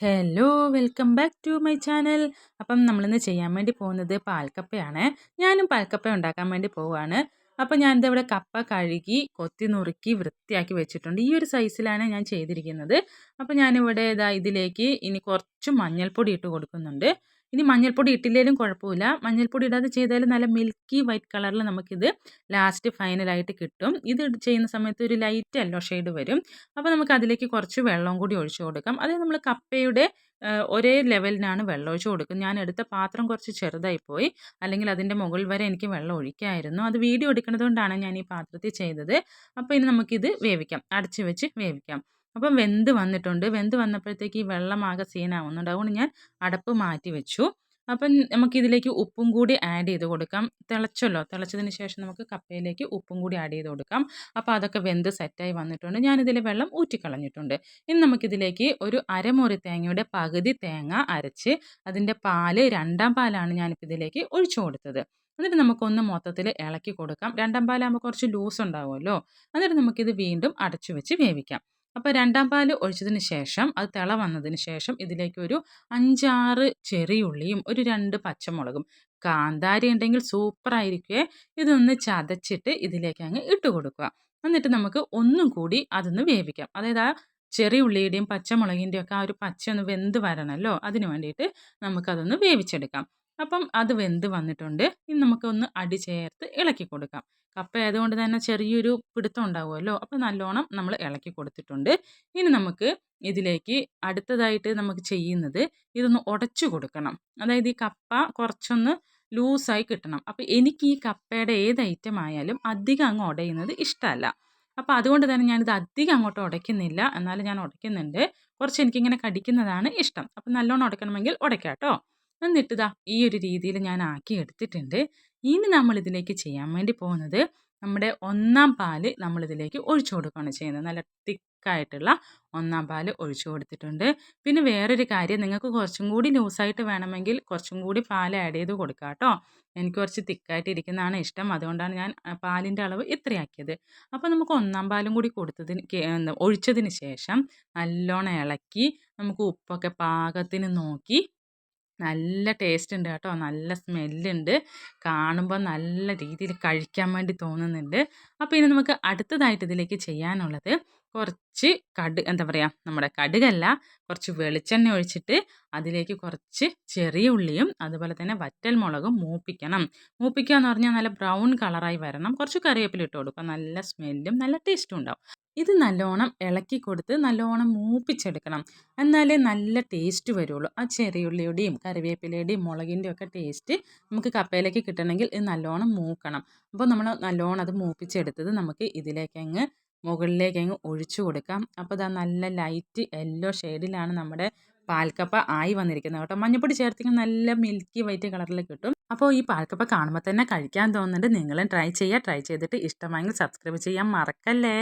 Hello welcome back to my channel അപ്പം നമ്മളിന്ന് ചെയ്യാൻ വേണ്ടി പോകുന്നത് പാൽക്കപ്പയാണ്. ഞാനും പാൽക്കപ്പ ഉണ്ടാക്കാൻ വേണ്ടി പോവുകയാണ് അപ്പം ഞാനിത് ഇവിടെ കപ്പ കഴുകി കൊത്തി നുറുക്കി വൃത്തിയാക്കി വെച്ചിട്ടുണ്ട്. ഈ ഒരു സൈസിലാണ് ഞാൻ ചെയ്തിരിക്കുന്നത്. അപ്പം ഞാനിവിടെ ഇതാ ഇതിലേക്ക് ഇനി കുറച്ച് മഞ്ഞൾപ്പൊടി ഇട്ട് കൊടുക്കുന്നുണ്ട്. ഇനി മഞ്ഞൾപ്പൊടി ഇട്ടില്ലേലും കുഴപ്പമില്ല. മഞ്ഞൾപ്പൊടി ഇടാതെ ചെയ്താലും നല്ല മിൽക്കി വൈറ്റ് കളറിൽ നമുക്കിത് ലാസ്റ്റ് ഫൈനലായിട്ട് കിട്ടും. ഇത് ചെയ്യുന്ന സമയത്ത് ഒരു ലൈറ്റ് യെല്ലോ ഷെയ്ഡ് വരും. അപ്പോൾ നമുക്ക് അതിലേക്ക് കുറച്ച് വെള്ളം കൂടി ഒഴിച്ചു കൊടുക്കാം. അതായത് നമ്മൾ കപ്പയുടെ ഒരേ ലെവലിനാണ് വെള്ളം ഒഴിച്ചു കൊടുക്കുന്നത്. ഞാൻ എടുത്ത പാത്രം കുറച്ച് ചെറുതായി പോയി. അല്ലെങ്കിൽ അതിന്റെ മുകളിൽ വരെ എനിക്ക് വെള്ളം ഒഴിക്കായിരുന്നു. അത് വീഡിയോ എടുക്കുന്നത് കൊണ്ടാണ് ഞാൻ ഈ പാത്രത്തിൽ ചെയ്തത്. അപ്പോൾ ഇനി നമുക്കിത് വേവിക്കാം. അടച്ചു വെച്ച് വേവിക്കാം. അപ്പം വെന്ത് വന്നിട്ടുണ്ട്. വെന്ത് വന്നപ്പോഴത്തേക്ക് ഈ വെള്ളമാകെ സീനാവുന്നുണ്ട്. അതുകൊണ്ട് ഞാൻ അടപ്പ് മാറ്റി വെച്ചു. അപ്പം നമുക്കിതിലേക്ക് ഉപ്പും കൂടി ആഡ് ചെയ്ത് കൊടുക്കാം. തിളച്ചല്ലോ. തിളച്ചതിന് ശേഷം നമുക്ക് കപ്പയിലേക്ക് ഉപ്പും കൂടി ആഡ് ചെയ്ത് കൊടുക്കാം. അപ്പോൾ അതൊക്കെ വെന്ത് സെറ്റായി വന്നിട്ടുണ്ട്. ഞാനിതിൽ വെള്ളം ഊറ്റിക്കളഞ്ഞിട്ടുണ്ട്. ഇനി നമുക്കിതിലേക്ക് ഒരു അരമുറി തേങ്ങയുടെ പകുതി തേങ്ങ അരച്ച് അതിന്റെ പാൽ രണ്ടാം പാലാണ് ഞാനിപ്പോൾ ഇതിലേക്ക് ഒഴിച്ചു കൊടുത്തത്. എന്നിട്ട് നമുക്കൊന്ന് മൊത്തത്തിൽ ഇളക്കി കൊടുക്കാം. രണ്ടാം പാലാകുമ്പോൾ കുറച്ച് ലൂസ് ഉണ്ടാവുമല്ലോ എന്നിട്ട് നമുക്കിത് വീണ്ടും അടച്ചു വെച്ച് വേവിക്കാം. അപ്പോൾ രണ്ടാം പാൽ ഒഴിച്ചതിന് ശേഷം അത് തിള വന്നതിന് ശേഷം ഇതിലേക്ക് ഒരു അഞ്ചാറ് ചെറിയുള്ളിയും ഒരു രണ്ട് പച്ചമുളകും. കാന്താരി ഉണ്ടെങ്കിൽ സൂപ്പറായിരിക്കുമേ ഇതൊന്ന് ചതച്ചിട്ട് ഇതിലേക്ക് അങ്ങ് ഇട്ട് കൊടുക്കുക. എന്നിട്ട് നമുക്ക് ഒന്നും കൂടി അതൊന്ന് വേവിക്കാം. അതായത് ആ ചെറിയ ഉള്ളിയുടെയും പച്ചമുളകിന്റെയും ഒക്കെ ആ ഒരു പച്ച ഒന്ന് വെന്ത് വരണമല്ലോ അതിന് വേണ്ടിയിട്ട് നമുക്കതൊന്ന് വേവിച്ചെടുക്കാം. അപ്പം അത് വെന്ത് വന്നിട്ടുണ്ട്. ഇനി നമുക്കൊന്ന് അടി ചേർത്ത് ഇളക്കി കൊടുക്കാം. കപ്പ ആയതുകൊണ്ട് തന്നെ ചെറിയൊരു പിടുത്തം ഉണ്ടാവുമല്ലോ? അപ്പോൾ നല്ലോണം നമ്മൾ ഇളക്കി കൊടുത്തിട്ടുണ്ട്. ഇനി നമുക്ക് ഇതിലേക്ക് അടുത്തതായിട്ട് നമുക്ക് ചെയ്യുന്നത് ഇതൊന്ന് ഉടച്ചു കൊടുക്കണം. അതായത് ഈ കപ്പ കുറച്ചൊന്ന് ലൂസായി കിട്ടണം. അപ്പോൾ എനിക്ക് ഈ കപ്പയുടെ ഏത് ഐറ്റം ആയാലും അധികം അങ്ങ് ഉടയുന്നത് ഇഷ്ടമല്ല. അപ്പോൾ അതുകൊണ്ട് തന്നെ ഞാനിത് അധികം അങ്ങോട്ട് ഉടയ്ക്കുന്നില്ല. എന്നാലും ഞാൻ ഉടയ്ക്കുന്നുണ്ട്. കുറച്ച് എനിക്കിങ്ങനെ കടിക്കുന്നതാണ് ഇഷ്ടം. അപ്പോൾ നല്ലോണം ഉടയ്ക്കണമെങ്കിൽ ഉടയ്ക്കാം കേട്ടോ. എന്നിട്ട് ഇതാ ഈ ഒരു രീതിയിൽ ഞാൻ ആക്കി എടുത്തിട്ടുണ്ട്. ഇനി നമ്മൾ ഇതിലേക്ക് ചെയ്യാൻ വേണ്ടി പോകുന്നത് നമ്മുടെ ഒന്നാം പാൽ നമ്മളിതിലേക്ക് ഒഴിച്ചു കൊടുക്കുകയാണ് ചെയ്യുന്നത്. നല്ല തിക്കായിട്ടുള്ള ഒന്നാം പാൽ ഒഴിച്ചു കൊടുത്തിട്ടുണ്ട്. പിന്നെ വേറൊരു കാര്യം നിങ്ങൾക്ക് കുറച്ചും കൂടി ലൂസായിട്ട് വേണമെങ്കിൽ കുറച്ചും കൂടി പാൽ ആഡ് ചെയ്ത് കൊടുക്കുക കേട്ടോ. എനിക്ക് കുറച്ച് തിക്കായിട്ട് ഇരിക്കുന്നതാണ് ഇഷ്ടം. അതുകൊണ്ടാണ് ഞാൻ പാലിന്റെ അളവ് ഇത്രയാക്കിയത്. അപ്പോൾ നമുക്ക് ഒന്നാം പാലും കൂടി കൊടുത്തതിന് ഒഴിച്ചതിന് ശേഷം നല്ലോണം ഇളക്കി നമുക്ക് ഉപ്പൊക്കെ പാകത്തിന് നോക്കി നല്ല ടേസ്റ്റ് ഉണ്ട് കേട്ടോ. നല്ല സ്മെല്ലുണ്ട് കാണുമ്പോൾ നല്ല രീതിയിൽ കഴിക്കാൻ വേണ്ടി തോന്നുന്നുണ്ട്. അപ്പോൾ ഇനി നമുക്ക് അടുത്തതായിട്ട് ഇതിലേക്ക് ചെയ്യാനുള്ളത് കുറച്ച് കടു എന്താ പറയുക നമ്മുടെ കടുകല്ല കുറച്ച് വെളിച്ചെണ്ണ ഒഴിച്ചിട്ട് അതിലേക്ക് കുറച്ച് ചെറിയ ഉള്ളിയും അതുപോലെ തന്നെ വറ്റൽ മുളകും മൂപ്പിക്കണം. മൂപ്പിക്കുക എന്ന് പറഞ്ഞാൽ നല്ല ബ്രൗൺ കളറായി വരണം. കുറച്ച് കറിവേപ്പില ഇട്ട് കൊടുക്കുക നല്ല സ്മെല്ലും നല്ല ടേസ്റ്റും ഉണ്ടാവും. ഇത് നല്ലോണം ഇളക്കി കൊടുത്ത് നല്ലോണം മൂപ്പിച്ചെടുക്കണം. എന്നാലേ നല്ല ടേസ്റ്റ് വരുള്ളൂ. ആ ചെറിയുള്ളിയുടെയും കറിവേപ്പിലയുടെയും മുളകിന്റെയും ഒക്കെ ടേസ്റ്റ് നമുക്ക് കപ്പയിലേക്ക് കിട്ടണമെങ്കിൽ ഇത് നല്ലോണം മൂക്കണം. അപ്പോൾ നമ്മൾ നല്ലോണം അത് മൂപ്പിച്ചെടുത്തത് നമുക്ക് ഇതിലേക്ക് അങ്ങ് മുകളിലേക്ക് അങ്ങ് ഒഴിച്ചു കൊടുക്കാം. അപ്പോൾ ഇതാ നല്ല ലൈറ്റ് യെല്ലോ ഷെയ്ഡിലാണ് നമ്മുടെ പാൽക്കപ്പ ആയി വന്നിരിക്കുന്നത് കേട്ടോ. മഞ്ഞപ്പൊടി ചേർത്തിങ്ങനെ നല്ല മിൽക്കി വൈറ്റ് കളറിൽ കിട്ടും. അപ്പോൾ ഈ പാൽക്കപ്പ കാണുമ്പോൾ തന്നെ കഴിക്കാൻ തോന്നുന്നുണ്ട്. നിങ്ങളും ട്രൈ ചെയ്യുക ട്രൈ ചെയ്തിട്ട് ഇഷ്ടമായെങ്കിൽ സബ്സ്ക്രൈബ് ചെയ്യാൻ മറക്കല്ലേ?